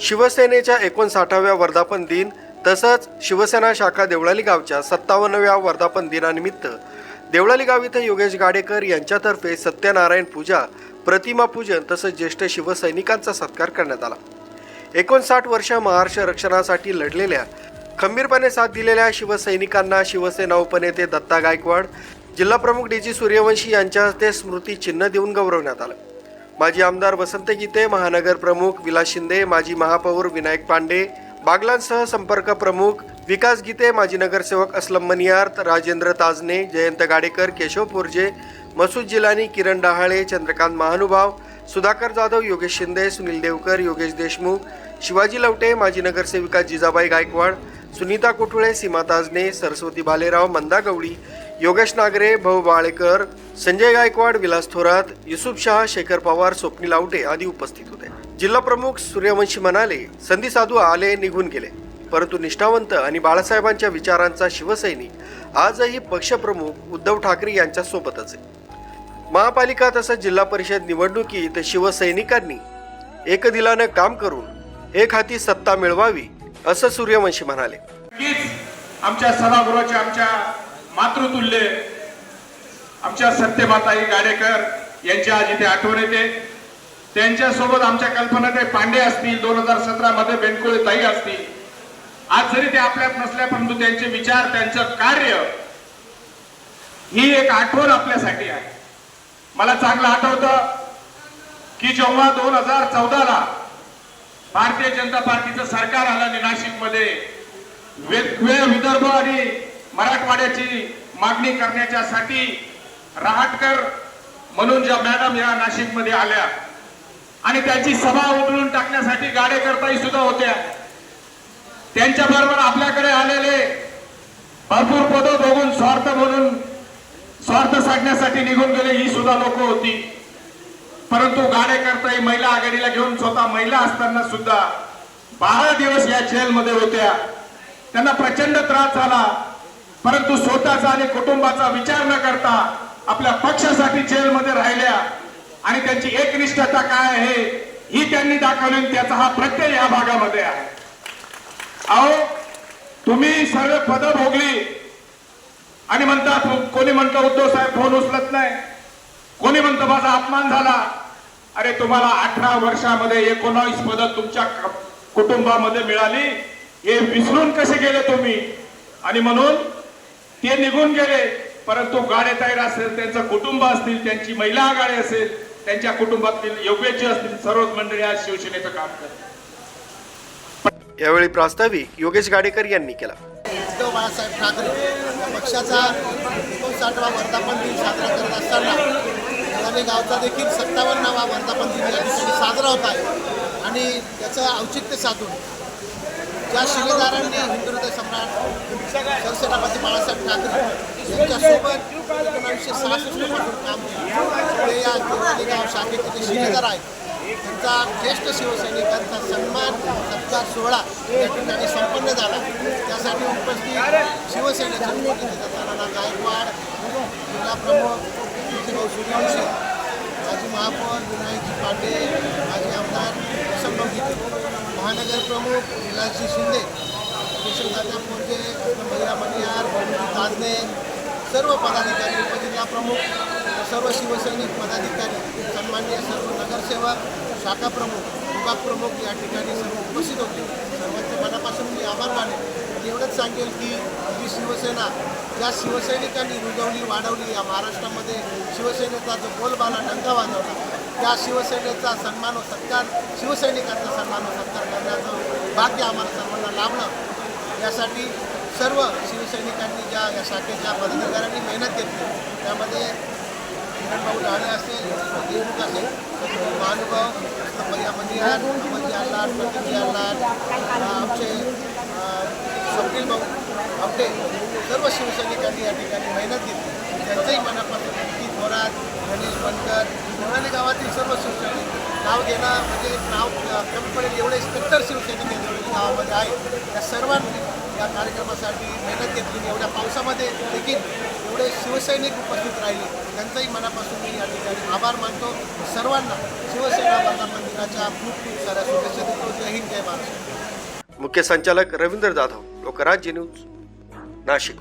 शिवसेनेच्या एकोणसाठाव्या वर्धापन दिन तसंच शिवसेना शाखा देवळाली गावच्या सत्तावन्नव्या वर्धापन दिनानिमित्त देवळाली गाव इथं योगेश गाडेकर यांच्यातर्फे सत्यनारायण पूजा प्रतिमा पूजन तसंच ज्येष्ठ शिवसैनिकांचा सत्कार करण्यात आला. एकोणसाठ वर्ष महाराष्ट्र रक्षणासाठी लढलेल्या खंबीरपणे साथ दिलेल्या शिवसैनिकांना शिवसेना उपनेते दत्ता गायकवाड जिल्हाप्रमुख डी जी सूर्यवंशी यांच्या हस्ते स्मृती चिन्ह देऊन गौरवण्यात आलं. माजी आमदार वसंत गीते महानगर प्रमुख विलास शिंदे माजी महापौर विनायक पांडे बागलांसह संपर्क प्रमुख विकास गीते माजी नगरसेवक असलम मनियार राजेंद्र ताजने जयंत गाडेकर केशव पोरजे मसूद जिलानी किरण डहाळे चंद्रकांत महानुभाव सुधाकर जाधव योगेश शिंदे सुनील देवकर योगेश देशमुख शिवाजी लवटे माजी नगरसेविका जिजाबाई गायकवाड सुनीता कुठुळे सीमा ताजने सरस्वती भालेराव मंदा गवळी योगेश नागरे भाऊ बाळेकर संजय गायकवाड विलास थोरात युसुफ शहा शेखर पवार स्वप्नील आवटे आदी उपस्थित होते. जिल्हा प्रमुख सूर्यवंशी म्हणाले संधी साधू आले निघून गेले. परंतु निष्ठावंत आणि बाळासाहेबांच्या विचारांचा शिवसैनिक आजही पक्षप्रमुख उद्धव ठाकरे यांच्या सोबतच आहे. महापालिका तसंच जिल्हा परिषद निवडणुकीत शिवसैनिकांनी एकदिलानं काम करून एक हाती सत्ता मिळवावी असं सूर्यवंशी म्हणाले. आमच्या सभागृहाच्या आमच्या मातृतुल्य आमच्या सत्यमाताई गाडेकर यांची आज इथे आठवण येते. त्यांच्यासोबत आमच्या कल्पनाताई पांडे असतील दोन हजार सतरा मध्ये बेनकुळे ताई असतील. आज जरी ते आपल्यात नसल्या परंतु त्यांचे विचार त्यांचं कार्य ही एक आठवण आपल्यासाठी आहे. मला चांगलं आठवतं की जेव्हा दोन हजार चौदाला भारतीय जनता पार्टीचं सरकार आलं आणि नाशिकमध्ये वेगवेगळ्या विदर्भ आणि मराठवाड्याची मागणी करण्याच्यासाठी रहाटकर म्हणून ज्या मॅडम या नाशिकमध्ये आल्या आणि त्यांची सभा उधळून टाकण्यासाठी गाडेकरताई सुद्धा होत्या. त्यांच्या बरोबर आपल्याकडे आलेले भरपूर पद बघून स्वार्थ म्हणून स्वार्थ साधण्यासाठी निघून गेले ही सुद्धा लोक होती. परंतु गाडेकरताई महिला आघाडीला घेऊन स्वतः महिला असताना सुद्धा बारा दिवस या जेलमध्ये होत्या. त्यांना प्रचंड त्रास झाला. परंतु स्वतःचा आणि कुटुंबाचा विचार न करता आपल्या पक्षासाठी जेलमध्ये राहिल्या. आणि त्यांची एकनिष्ठता काय आहे ही त्यांनी दाखवली त्याचा हा प्रत्यय या भागामध्ये आहे. अहो तुम्ही सर्व पद भोगली. आणि म्हणतात कोणी म्हणतं उद्धव साहेब फोन उचलत नाही. कोणी म्हणतं माझा अपमान झाला. अरे तुम्हाला अठरा वर्षामध्ये एकोणावीस पद तुमच्या कुटुंबामध्ये मिळाली. हे विसरून कसे गेले तुम्ही? आणि म्हणून ते निघून गेले. परंतु गाडेताईर असेल त्यांचं कुटुंब असतील त्यांची महिला आघाडी असेल त्यांच्या कुटुंबातील योग्यचे असतील सर्वच मंडळी आज शिवसेनेचं काम करतात यावेळी प्रास्ताविक योगेश गाडेकर यांनी केला. उद्धव बाळासाहेब ठाकरे पक्षाचा एकोणसाठवा वर्धापन दिन साजरा करत असताना आणि गावचा देखील सत्तावन्नावा वर्धापन दिन या ठिकाणी साजरा होत आहे. आणि त्याचं औचित्य साधून ज्या शिलेदारांनी हिंदू सम्राट सरसेनापती बाळासाहेब ठाकरे यांच्यासोबत एकोणावीसशे सहासष्टपासून काम केलं. या देवळाली गाव शाखेचे जे शिलेदार आहेत त्यांचा ज्येष्ठ शिवसैनिकांचा सन्मान सत्कार सोहळा या ठिकाणी संपन्न झाला. त्यासाठी उपस्थित शिवसेनेचे उपनेते दत्तानाना गायकवाड जिल्हा प्रमुख भाऊ सूर्यवंशी माजी महापौर विनायकजी पांडे माजी आमदार संभव गीते महानगर प्रमुख विलासजी शिंदे केशवदादा पोरगे महिला मनियार ताजने सर्व पदाधिकारी उपजिल्हा प्रमुख सर्व शिवसैनिक पदाधिकारी सन्माननीय सर्व नगरसेवक शाखा प्रमुख विभाग प्रमुख या ठिकाणी सर्व उपस्थित होते. सर्वांचे मनापासून मी आभार मानेन. एवढंच सांगेल की ही शिवसेना ज्या शिवसैनिकांनी रुजवली वाढवली या महाराष्ट्रामध्ये शिवसेनेचा जो बोलबाला डंका वाजवला त्या शिवसेनेचा सन्मान व सत्कार शिवसैनिकांचा सन्मान व सत्कार करण्याचं भाग्य आम्हाला सर्वांना लाभलं. यासाठी सर्व शिवसैनिकांनी ज्या या शाखेच्या पदाधिकाऱ्यांनी मेहनत घेतली. त्यामध्ये किरणभाऊ ढाणे असेल देशमुख असेल महानुभाव भैया मनियार अमरजी आल्लाड प्रतिजी आल्लाड आमचे स्वप्नील भाऊ आपले सर्व शिवसैनिकांनी या ठिकाणी मेहनत घेतली. त्यांचंही मनापासून की थोरात गणेश बनकर गावातील सर्व शिवसैनिक नाव घेणं म्हणजे नाव कमी पडेल एवढे स्पेक्टर शिवसैनिक या गावामध्ये आहेत. त्या सर्वांनी या कार्यक्रमासाठी मेहनत घेतली. एवढ्या पावसामध्ये देखील एवढे शिवसैनिक उपस्थित राहिले. त्यांचाही मनापासून मी या ठिकाणी आभार मानतो. सर्वांना शिवसेना वर्धापन मंदिराच्या खूप खूप साऱ्या शुभेच्छा देतो. जय हिंद जय महाराष्ट्र. मुख्य संचालक रवींद्र जाधव लोकराज्य न्यूज नाशिक.